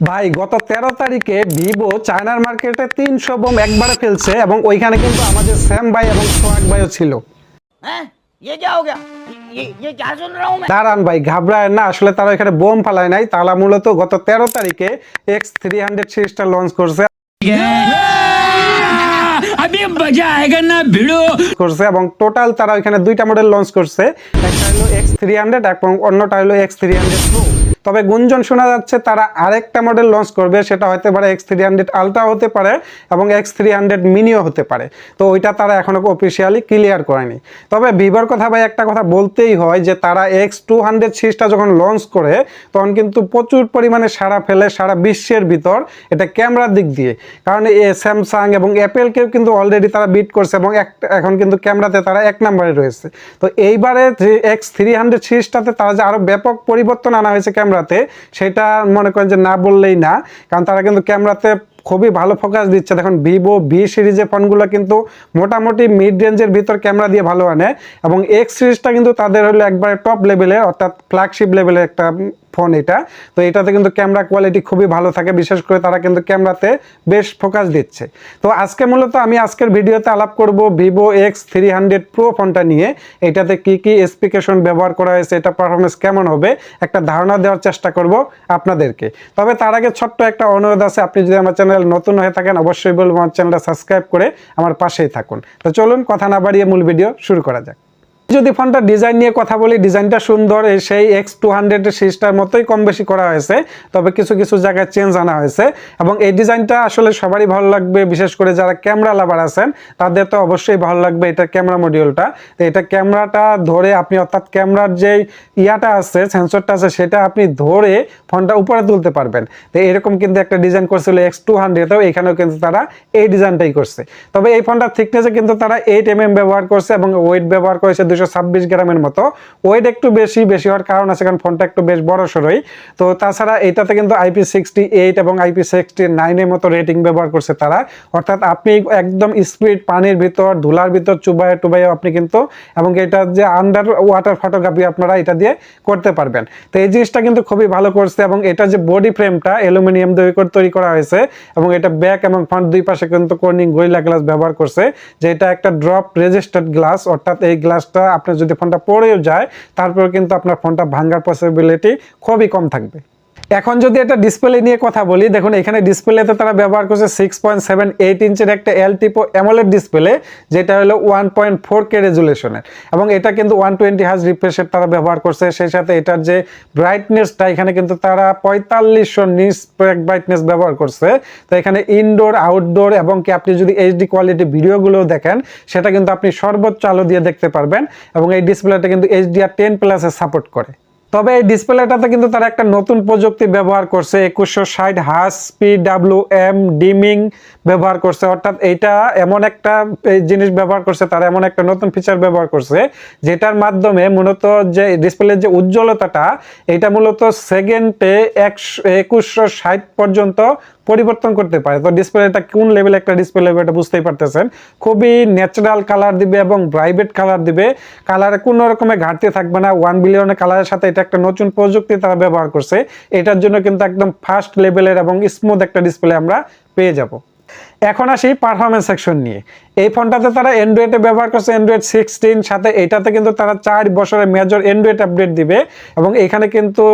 ভাই গত ১৩ তারিখে ভিভো চায়নার মার্কেটে তিনশো বোম একবারে ফেলছে এবং ওইখানে কিন্তু আমাদের স্যাম ভাই এবং সোহাগ ভাইও ছিল। দাঁড়ান ভাই ঘাবড়ায় না আসলে তারা এখানে বোম ফালায় নাই। তারা মূলত গত ১৩ তারিখে এক্স থ্রি হান্ড্রেড সিরিজটা লঞ্চ করছে। अभी मजा आएगा ना भिड़ो করছে এবং টোটাল তারা এখানে দুইটা মডেল লঞ্চ করছে একটা হলো এক্স থ্রি হান্ড্রেড এবং অন্যটা হলো এক্স থ্রি হান্ড্রেড প্রো তবে গুঞ্জন শোনা যাচ্ছে তারা আরেকটা মডেল লঞ্চ করবে সেটা হতে পারে এক্স থ্রি হান্ড্রেড আলট্রা হতে পারে এবং এক্স থ্রি হান্ড্রেড মিনিও হতে পারে তো ওইটা তারা এখনো অফিসিয়ালি ক্লিয়ার করেনি তবে ভিভোর কথা ভাই একটা কথা বলতেই হয় যে তারা এক্স টু হান্ড্রেড সিরিজটা যখন লঞ্চ করে তখন কিন্তু প্রচুর পরিমাণে সারা ফেলে সারা বিশ্বের ভিতর এটা ক্যামেরার দিক দিয়ে কারণ এ স্যামসাং এবং অ্যাপেলকেও কিন্তু অলরেডি তারা বিট করছে এবং এখন কিন্তু ক্যামেরাতে তারা এক নম্বরে রয়েছে। তো এইবারে এক্স থ্রি হান্ড্রেড সিরিজটাতে তারা যে আরও ব্যাপক পরিবর্তন আনা হয়েছে ক্যামেরাতে সেটা মনে করেন যে না বললেই না, কারণ তারা কিন্তু ক্যামেরাতে খুবই ভালো ফোকাস দিচ্ছে। দেখুন ভিভো ভি সিরিজের ফোনগুলো কিন্তু মোটামুটি মিড রেঞ্জের ভিতর ক্যামেরা দিয়ে ভালো আনে এবং এক্স সিরিজটা কিন্তু তাদের হলো একবারে টপ লেভেলের অর্থাৎ ফ্ল্যাগশিপ লেভেলের একটা ফোন এটা। তো এটাতে কিন্তু ক্যামেরা কোয়ালিটি খুবই ভালো থাকে, বিশেষ করে তারা কিন্তু ক্যামেরাতে বেশ ফোকাস দিচ্ছে। তো আজকে মূলত আমি আজকের ভিডিওতে আলাপ করব Vivo X three hundred pro ফোনটা নিয়ে। এটাতে কি কি স্পেকেশন ব্যবহার করা হয়েছে, এটা পারফরমেন্স কেমন হবে, একটা ধারণা দেওয়ার চেষ্টা করব আপনাদেরকে। তবে তার আগে ছোট্ট একটা অনুরোধ আছে, আপনি যদি আমার চ্যানেল নতুন হয়ে থাকেন, অবশ্যই বলব আমার চ্যানেলটা সাবস্ক্রাইব করে আমার পাশেই থাকুন। তো চলুন, কথা না বাড়িয়ে মূল ভিডিও শুরু করা যাক। যদি ফোনটা ডিজাইন নিয়ে কথা বলি ডিজাইনটা সুন্দর সেই এক্স টু হান্ড্রেডের সিরিজটার মতোই কম বেশি করা হয়েছে, তবে কিছু কিছু জায়গায় চেঞ্জ আনা হয়েছে এবং এই ডিজাইনটা আসলে সবারই ভালো লাগবে, বিশেষ করে যারা ক্যামেরা লাভার আছেন, তাদের তো অবশ্যই ভালো লাগবে এটা ক্যামেরা মডিউলটা তো এটা ক্যামেরাটা ধরে আপনি অর্থাৎ ক্যামেরার যে ইয়াটা আছে সেন্সরটা আছে, সেটা আপনি ধরে ফোনটা উপরে তুলতে পারবেন। তো এরকম কিন্তু একটা ডিজাইন করছিল এক্স টু হান্ড্রেডেও এখানেও কিন্তু তারা এই ডিজাইনটাই করছে। তবে এই ফোনটার থিকনেসে কিন্তু তারা এইট এম ব্যবহার করছে এবং ওয়েট ব্যবহার করেছে দুশো ছাব্বিশ গ্রামের মতো। ওয়েট একটু বেশি বেশি হওয়ার কারণ আছে কারণ ফোনটা একটু বেশ বড় সড়ই তো তাছাড়া এটাতে কিন্তু আইপি সিক্সটি এইট এবং আইপি সিক্সটি নাইনের মতো রেটিং ব্যবহার করছে তারা। অর্থাৎ আপনি একদম স্পিড পানির ভিতর, ধুলার ভিতর চুবাই টুবাইয়ে আপনি কিন্তু এবং এটা যে আন্ডার ওয়াটার ফটোগ্রাফি আপনারা এটা দিয়ে করতে পারবেন। তো এই জিনিসটা কিন্তু খুবই ভালো করছে এবং এটা যে বডি ফ্রেমটা অ্যালুমিনিয়াম দিয়ে তৈরি করা হয়েছে এবং এটা ব্যাক এবং ফ্রন্ট দুই পাশে কিন্তু কর্নিং গরিলা গ্লাস ব্যবহার করছে যে এটা একটা ড্রপ রেজিস্টার্ড গ্লাস অর্থাৎ এই গ্লাসটা আপনার যদি ফোনটা পড়েও যায় তারপরে কিন্তু আপনার ফোনটা ভাঙ্গার পসিবিলিটি খুবই কম থাকবে। এখন যদি এটা ডিসপ্লে নিয়ে কথা বলি, দেখুন এখানে ডিসপ্লেতে তারা ব্যবহার করছে সিক্স পয়েন্ট সেভেন এইট ইঞ্চের একটা এল টিপো অ্যামোলেড ডিসপ্লে যেটা হলো ওয়ান পয়েন্ট ফোর কে রেজুলেশনের এবং এটা কিন্তু ওয়ান টোয়েন্টি হাজ রিফ্রেশের তারা ব্যবহার করছে। সেই সাথে এটার যে ব্রাইটনেসটা এখানে কিন্তু তারা পঁয়তাল্লিশশো নিস ব্রাইটনেস ব্যবহার করছে। তো এখানে ইনডোর আউটডোর এবং কি আপনি যদি এইচডি কোয়ালিটি ভিডিওগুলো দেখেন, সেটা কিন্তু আপনি সর্বোচ্চ আলো দিয়ে দেখতে পারবেন। এবং এই ডিসপ্লেটা কিন্তু এইচডিআর টেন প্লাসে সাপোর্ট করে। তবে এই ডিসপ্লেটাতে কিন্তু তারা একটা নতুন প্রযুক্তি ব্যবহার করছে, একুশশো ষাট হাস পি ডাব্লু এম ডিমিং ব্যবহার করছে। অর্থাৎ এইটা এমন একটা জিনিস ব্যবহার করছে, তারা এমন একটা নতুন ফিচার ব্যবহার করছে, যেটার মাধ্যমে মূলত যে ডিসপ্লের যে উজ্জ্বলতাটা, এটা মূলত সেকেন্ডে একশো, একুশশো ষাট পর্যন্ত পরিবর্তন করতে পারে। তো ডিসপ্লেটা কোন লেভেল একটা ডিসপ্লে এটা বুঝতেই পারতেছেন। খুবই ন্যাচারাল কালার দিবে এবং প্রাইভেট কালার দিবে। কালারে কোনো রকমের ঘাটতি থাকবে না। ওয়ান বিলিয়নের কালারের সাথে এটা একটা নতুন প্রযুক্তি তারা ব্যবহার করছে। এটার জন্য কিন্তু একদম ফার্স্ট লেভেলের এবং স্মুথ একটা ডিসপ্লে আমরা পেয়ে যাব। এখন আসি পারফরমেন্স সেকশন নিয়ে। এই ফোনটাতে তারা অ্যান্ড্রয়েডে ব্যবহার করছে অ্যান্ড্রয়েড সিক্সটিন সাথে এটাতে কিন্তু তারা চার বছরের মেজর অ্যান্ড্রয়েড আপডেট দিবে এবং এখানে কিন্তু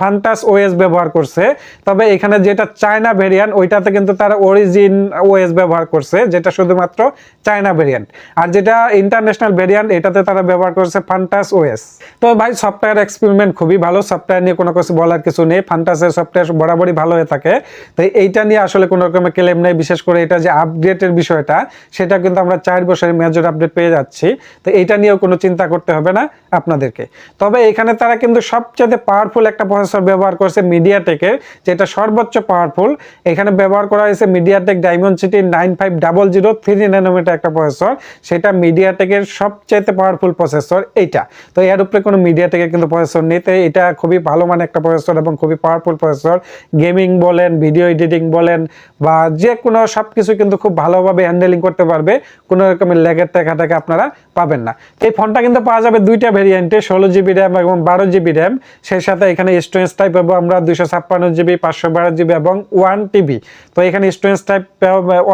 ফান্টাস ওএস ব্যবহার করছে। তবে এখানে যেটা চায়না ভেরিয়েন্ট ওইটাতে কিন্তু তারা অরিজিন ওএস ব্যবহার করছে, যেটা শুধুমাত্র চায়না ভেরিয়েন্ট আর যেটা ইন্টারন্যাশনাল ভেরিয়েন্ট এটাতে তারা ব্যবহার করছে ফান্টাস ওএস তো ভাই সফটওয়্যার এক্সপেরিমেন্ট খুবই ভালো সফটওয়্যার নিয়ে কোনো কিছু বলার কিছু নেই। ফান্টাসের সফটওয়্যার বরাবরই ভালো হয়ে থাকে। তো এইটা নিয়ে আসলে কোনো রকমের ক্লেম নেই, বিশেষ করে এটা যে আপডেটের বিষয়টা, সেটা কিন্তু আমরা চার বছরের মেজর আপডেট পেয়ে যাচ্ছি, তো এইটা নিয়েও কোনো চিন্তা করতে হবে না আপনাদেরকে। তবে এখানে তারা কিন্তু সবচেয়ে পাওয়ারফুল একটা প্রসেসর ব্যবহার করছে মিডিয়াটেকের যেটা সর্বোচ্চ পাওয়ারফুল এখানে ব্যবহার করা হয়েছে MediaTek Dimensity nine five double zero three nanometer একটা প্রসেসর সেটা মিডিয়াটেকের সবচাইতে পাওয়ারফুল প্রসেসর এইটা। তো এর উপরে কোনো মিডিয়াটেকের কিন্তু প্রসেসর নেই, তো এটা খুবই ভালো মানে একটা প্রসেসর এবং খুবই পাওয়ারফুল প্রসেসর গেমিং বলেন ভিডিও এডিটিং বলেন, বা যে কোনো সব কিছু কিন্তু খুব ভালোভাবে হ্যান্ডেলিং করতে পারবে। কোনো রকমের ল্যাগের টাকা টাকা আপনারা পাবেন না। এই ফোনটা কিন্তু পাওয়া যাবে দুইটা ভেরিয়েন্টে ষোলো জিবি র্যাম এবং বারো জিবি র্যাম সেই সাথে এখানে স্টোরেজ টাইপ পাবো আমরা দুইশো ছাপ্পান্ন জিবি পাঁচশো বারো জিবি এবং ওয়ান টিবি তো এখানে স্টোরেজ টাইপ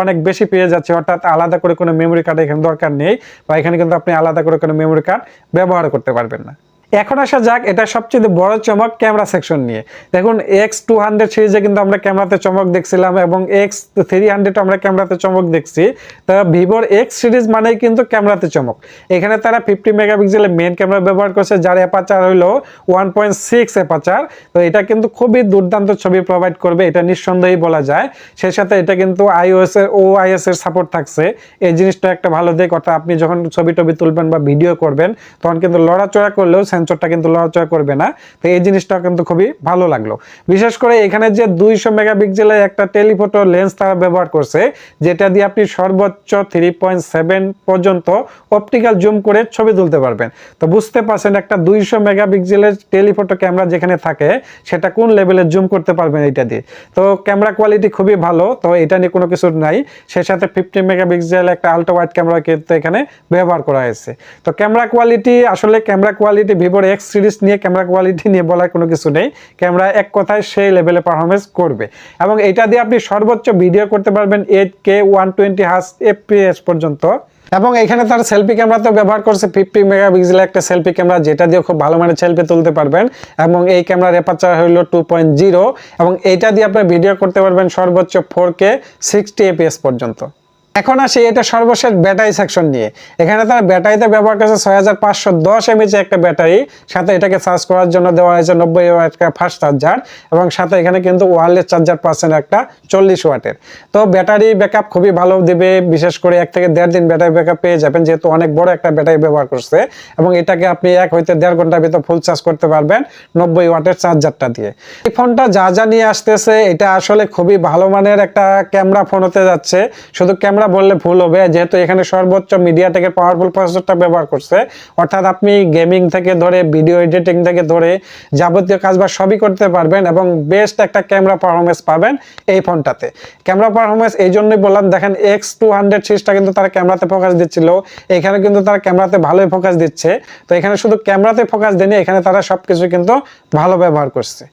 অনেক বেশি পেয়ে যাচ্ছে, অর্থাৎ আলাদা করে কোনো মেমোরি কার্ড এখানে দরকার নেই বা এখানে কিন্তু আপনি আলাদা করে কোনো মেমোরি কার্ড ব্যবহার করতে পারবেন না। এখন আসা যাক, এটা সবচেয়ে বড় চমক ক্যামেরা সেকশন নিয়ে। দেখুন এক্স টু হান্ড্রেড সিরিজে কিন্তু আমরা ক্যামেরাতে চমক দেখছিলাম এবং এক্স থ্রি হান্ড্রেড আমরা ক্যামেরাতে চমক দেখছি। তা ভিভোর এক্স সিরিজ মানেই কিন্তু ক্যামেরাতে চমক। এখানে তারা ফিফটি মেগাপিক্সেলের মেন ক্যামেরা ব্যবহার করছে, যার অ্যাপাচার হইল ওয়ান পয়েন্ট সিক্স অ্যাপাচার তো এটা কিন্তু খুবই দুর্দান্ত ছবি প্রোভাইড করবে, এটা নিঃসন্দেহেই বলা যায়। সেই সাথে এটা কিন্তু আইওএস এর ও আইএস এর সাপোর্ট থাকছে। এই জিনিসটা একটা ভালো দিক, অর্থাৎ আপনি যখন ছবি টবি তুলবেন বা ভিডিও করবেন, তখন কিন্তু লড়াচড়া করলেও সেন্সরটা কিন্তু লড়াচড়া করবে না। তো এই জিনিসটা কিন্তু খুবই ভালো লাগল। বিশেষ করে এখানে যে দুইশো মেগাপিক্সেলের একটা টেলিফোটো লেন্স তারা ব্যবহার করছে, যেটা দিয়ে আপনি সর্বোচ্চ থ্রি পয়েন্ট সেভেন পর্যন্ত অপটিক্যাল জুম করে ছবি তুলতে পারবেন। তো বুঝতে পারছেন একটা দুইশো মেগাপিক্সেলের টেলিফোটো ক্যামেরা যেখানে থাকে, সেটা কোন লেভেলে জুম করতে পারবেন এটা দিয়ে। তো ক্যামেরা কোয়ালিটি খুবই ভালো, তো এটা নিয়ে কোনো কিছু নাই। সেই সাথে ফিফটি মেগাপিক্সেল একটা আলট্রা ওয়াইড ক্যামেরা কিন্তু এখানে ব্যবহার করা হয়েছে। তো ক্যামেরা কোয়ালিটি আসলে ক্যামেরা কোয়ালিটি ভিভোর এক্স সিরিজ নিয়ে ক্যামেরা কোয়ালিটি নিয়ে বলার কোনো কিছু নেই। ক্যামেরা এক কথায় সেই লেভেলে পারফরমেন্স করবে। এবং এটা দিয়ে আপনি সর্বোচ্চ ভিডিও করতে পারবেন এইট কে ওয়ান টোয়েন্টি হাস এফপিএস পর্যন্ত। এবং এখানে তার সেলফি ক্যামেরাতেও ব্যবহার করছে। ফিফটি মেগাপিক্সেলের একটা সেলফি ক্যামেরা যেটা দিয়ে খুব ভালো মানের সেলফি তুলতে পারবেন। এবং এই ক্যামেরার অ্যাপারচার হলো টু এবং এইটা দিয়ে আপনি ভিডিও করতে পারবেন সর্বোচ্চ ফোর কে সিক্সটি এপিএস পর্যন্ত। এখন আসি, এটা সর্বশেষ ব্যাটারি সেকশন নিয়ে। এখানে তারা ব্যাটারিতে ব্যবহার করেছে ছয় হাজার পাঁচশো দশ এমএচ একটা ব্যাটারি সাথে এটাকে চার্জ করার জন্য দেওয়া হয়েছে নব্বই ওয়াট ফাস্ট চার্জার এবং সাথে এখানে কিন্তু ওয়ারলেস চার্জার পাচ্ছেন একটা চল্লিশ ওয়াটের তো ব্যাটারি ব্যাকআপ খুবই ভালো দেবে, বিশেষ করে এক থেকে দেড় দিন ব্যাটারি ব্যাকআপ পেয়ে যাবেন, যেহেতু অনেক বড় একটা ব্যাটারি ব্যবহার করছে, এবং এটাকে আপনি এক হইতে দেড় ঘণ্টার ভিতর ফুল চার্জ করতে পারবেন নব্বই ওয়াটের চার্জারটা দিয়ে। এই ফোনটা যা যা নিয়ে আসতেছে, এটা আসলে খুবই ভালো মানের একটা ক্যামেরা ফোন হতে যাচ্ছে, শুধু ক্যামেরা বললে ভুল হবে, যেহেতু এখানে সর্বোচ্চ মিডিয়া থেকে পাওয়ারফুল প্রসেসরটা ব্যবহার করছে। অর্থাৎ আপনি গেমিং থেকে ধরে ভিডিও এডিটিং থেকে ধরে যাবতীয় কাজ বা সবই করতে পারবেন এবং বেস্ট একটা ক্যামেরা পারফরমেন্স পাবেন এই ফোনটাতে ক্যামেরা পারফরমেন্স এই জন্যই বললাম, দেখেন এক্স টু হান্ড্রেড সিরিজটা কিন্তু তারা ক্যামেরাতে ফোকাস দিচ্ছিল, এখানে কিন্তু তারা ক্যামেরাতে ভালোই ফোকাস দিচ্ছে। তো এখানে শুধু ক্যামেরাতে ফোকাস দেয়নি, এখানে তারা সবকিছু কিন্তু ভালো ব্যবহার করছে।